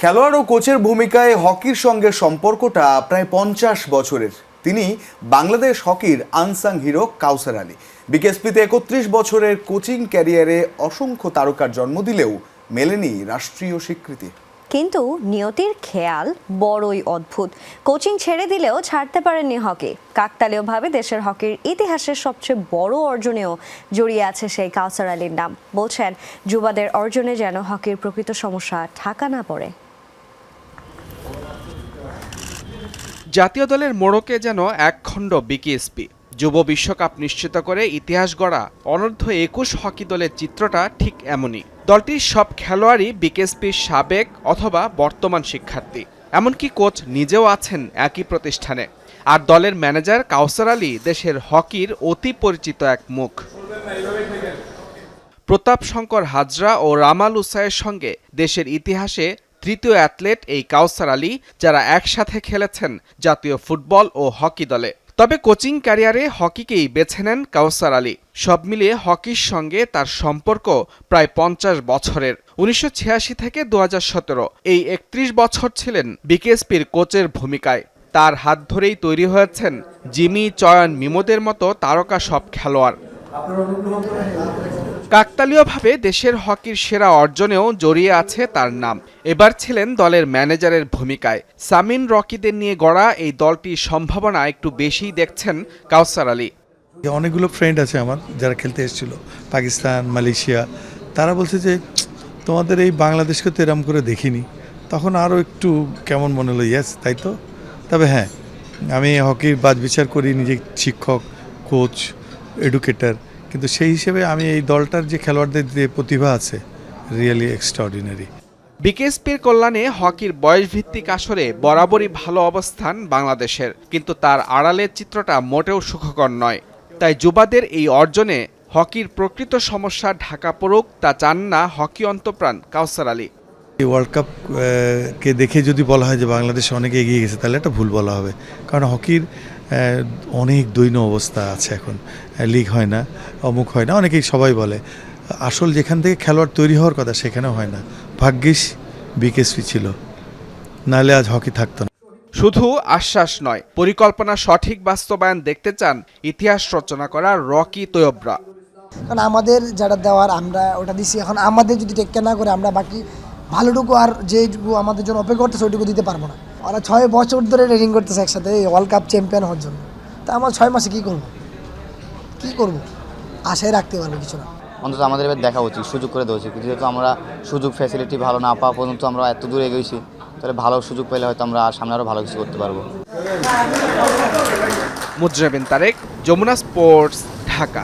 খেলোয়াড় ও কোচের ভূমিকায় হকির সঙ্গে সম্পর্কটা প্রায় পঞ্চাশ বছরের। তিনি বাংলাদেশ হকির আনসাং হিরো কাউসার আলী। বিকেএসপিতে একত্রিশ বছরের কোচিং ক্যারিয়ারে অসংখ্য তারকার জন্ম দিলেও মেলেনি রাষ্ট্রীয় স্বীকৃতি। কিন্তু নিয়তির খেয়াল বড়ই অদ্ভুত। কোচিং ছেড়ে দিলেও ছাড়তে পারেননি হকি। কাকতালীয়ভাবে দেশের হকির ইতিহাসের সবচেয়ে বড় অর্জনেও জড়িয়ে আছে সেই কাউসার আলীর নাম। বলছেন, যুবাদের অর্জনে যেন হকির প্রকৃত সমস্যা ঢাকা না পড়ে। জাতীয় দলের মোড়কে যেন একখণ্ড বিকেএসপি। যুব বিশ্বকাপ নিশ্চিত করে ইতিহাস গড়া অনূর্ধ্ব একুশ হকি দলের চিত্রটা ঠিক এমনই। দলটির সব খেলোয়াড়ই বিকেএসপির সাবেক অথবা বর্তমান শিক্ষার্থী। এমনকি কোচ নিজেও আছেন একই প্রতিষ্ঠানে। আর দলের ম্যানেজার কাউসার আলী দেশের হকির অতি পরিচিত এক মুখ। প্রতাপ শঙ্কর হাজরা ও রামাল উসাইয়ের সঙ্গে দেশের ইতিহাসে তৃতীয় অ্যাথলেট এই কাউসার আলী, যারা একসাথে খেলেছেন জাতীয় ফুটবল ও হকি দলে। তবে কোচিং ক্যারিয়ারে হকিকেই বেছে নেন কাউসার আলী। সব মিলিয়ে হকির সঙ্গে তার সম্পর্ক প্রায় পঞ্চাশ বছরের। উনিশশো ছিয়াশি থেকে দু হাজার সতেরো এই একত্রিশ বছর ছিলেন বিকেএসপির কোচের ভূমিকায়। তার হাত ধরেই তৈরি হয়েছেন জিমি, চয়ন, মিমোদের মতো তারকা সব খেলোয়াড়। কাকতালীয়ভাবে দেশের হকির সেরা অর্জনেও জড়িয়ে আছে তার নাম। এবার ছিলেন দলের ম্যানেজারের ভূমিকায়। সামিন রকিদের নিয়ে গড়া এই দলটির সম্ভাবনা একটু বেশিই দেখছেন কাউসার আলী। অনেকগুলো ফ্রেন্ড আছে আমার, যারা খেলতে এসেছিল, পাকিস্তান, মালয়েশিয়া। তারা বলছে যে, তোমাদের এই বাংলাদেশকে তো এরম করে দেখিনি। তখন আরও একটু কেমন মনে হলো ইয়াস তাই তো? তবে হ্যাঁ আমি হকির বাজ বিচার করি নিজে শিক্ষক কোচ এডুকেটর কিন্তু সেই হিসেবে আমি এই দলটার যে খেলোয়াড়দের যে প্রতিভা আছে রিয়েলি এক্সট্রাঅর্ডিনারি বিকেএসপির কল্যাণে হকির বয়সভিত্তিক আসরে বরাবরই ভালো অবস্থান বাংলাদেশের কিন্তু তার আড়ালের চিত্রটা মোটেও সুখকর নয়। তাই যুবাদের এই অর্জনে হকির প্রকৃত সমস্যা ঢাকা পড়ুক তা চান না হকি অন্তপ্রাণ কাউসার আলী। এই ওয়ার্ল্ড কাপ আহ, কে দেখে যদি বলা হয় যে বাংলাদেশ অনেক এগিয়ে গেছে তাহলে একটা ভুল বলা হবে। কারণ হকির অনেক দৈন্য অবস্থা আছে এখন। লিগ হয় না অমুক হয় না অনেকেই সবাই বলে। আসল যেখান থেকে খেলোয়াড় তৈরি হওয়ার কথা সেখানেও হয় না। ভাগ্যিস বিকেএসপি ছিল নাহলে আজ হকি থাকতো না। শুধু আশ্বাস নয় পরিকল্পনা সঠিক বাস্তবায়ন দেখতে চান ইতিহাস রচনা করা রকি তৈয়বরা। কারণ আমাদের যারা দেওয়ার আমরা ওটা দিছি। এখন আমাদের যদি টেক কেয়ার না করে আমরা বাকি ভালোটুকু আর যেটুকু আমাদের জন্য অপেক্ষা করতেছে ওইটুকু দিতে পারব না। ওরা ছয় বছর ধরে ট্রেনিং করতেছে একসাথে এই ওয়ার্ল্ড কাপ চ্যাম্পিয়ন হওয়ার জন্য। তা আমরা ছয় মাসে কী করব? কী করব? আশায় রাখতে পারব কিছু না। অন্তত আমাদের এবার দেখা উচিত সুযোগ করে দেওয়া উচিত। যেহেতু আমরা সুযোগ ফ্যাসিলিটি ভালো না পাওয়া পর্যন্ত আমরা এত দূর এগিয়েছি তাহলে ভালো সুযোগ পেলে হয়তো আমরা সামনে আরও ভালো কিছু করতে পারব। মুজরাবিন তারেক যমুনা স্পোর্টস ঢাকা।